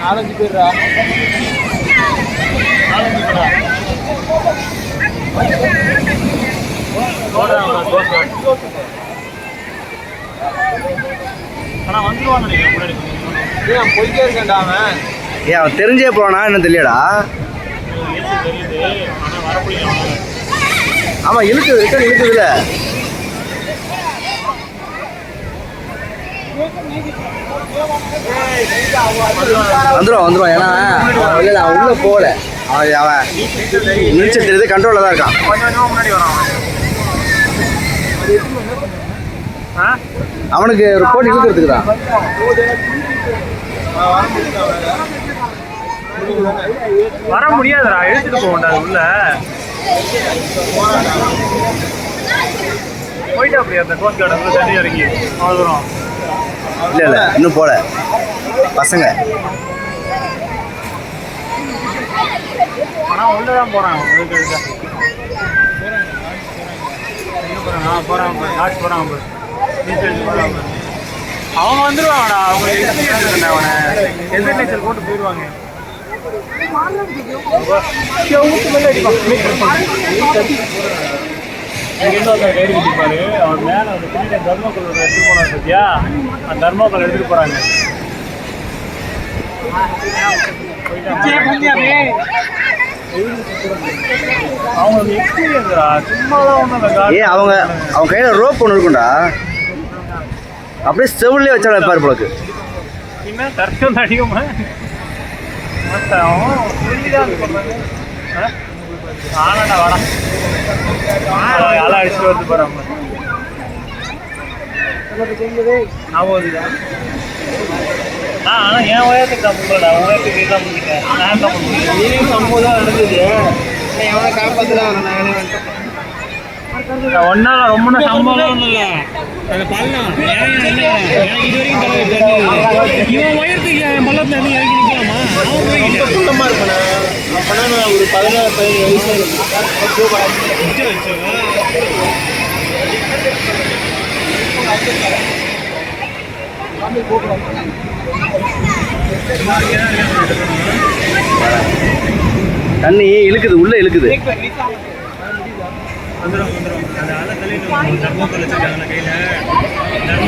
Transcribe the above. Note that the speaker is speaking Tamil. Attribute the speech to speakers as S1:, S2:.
S1: நாலஞ்சு பேர்ரா?
S2: நாலஞ்சு பேரா? ஆனா வந்துருவான்னு நினைக்கிறேன்
S1: ஏன் இருக்கேன்டா அவன்.
S3: ஏன் அவன் தெரிஞ்சே போனா என்ன தெரியலடா. ஆமா இழுக்குது ரிட்டன் இழுக்குதுல. வந்துடும் வந்துடும் ஏன்னா இல்லை இல்லை அவன் உள்ள போகல. அவன் அவன் நீச்சல் தெரியுது கண்ட்ரோலில் தான் இருக்கான்.
S2: முன்னாடி
S3: அவனுக்கு ஒரு கோடி கொடுக்கறதுக்கு தான்.
S2: வர முடியாதுடா எடுத்துட்டு போக வேண்டாம் உள்ள. போயிட்டா அப்படியே அந்த கோஸ்ட் கார்டு தண்ணி இறங்கி அவ்வளோ தூரம்.
S3: இல்லை இல்லை இன்னும் போகல பசங்க.
S2: ஆனால் உள்ள தான் போகிறான் அவங்க வந்துருவாங்கடா. அவங்க இருக்குண்ணா அவனை. எதிர் நீச்சல் போட்டு போயிடுவாங்க கைடு கட்டிப்பாரு அவன் மேலே அந்த பின்னாடி தர்மக்கோல் எடுத்துட்டு போனார் சத்தியா அந்த தர்மக்கோல் எடுத்துட்டு போறாங்க. அவங்க எக்ஸ்பீரியன்ஸ்டா சும்மா தான் ஒன்றும்
S3: ஏ அவங்க கையில் ரோப் ஒன்று இருக்கும்டா. அப்படியே செவிலே வச்சாலும் வைப்பார் போலக்கு.
S2: என்ன தர்க்கம் அடிக்குமா மொத்தம் ஆனாடா வாடா. அலை அடிச்சுட்டு வந்து போறாங்க ஞாபகம் ஆ ஆனால் என் உயரத்துக்கு தான் முடியலடா உயரத்துக்கு தான் நான் தான் முடியல
S1: சம்பவம் தான் நடந்தது எவனை காப்பாத்துலாம் நாங்களே வந்துட்டோம்
S2: ஒன்னால ரொம்ப சம்பவம் இல்லை
S1: அந்த பள்ளம் எனக்கு இது வரைக்கும் இவன் உயரத்துக்கு என் இறங்கி நிற்கலாமா ஒரு பதினாறு பதினேழு வயசுல
S3: தண்ணி இழுக்குது உள்ளே இழுக்குது.
S2: வந்துடும் வந்துடும் அந்த அலை தலையில் தர்மோக்கல் வச்சிருக்காங்களா கையில்.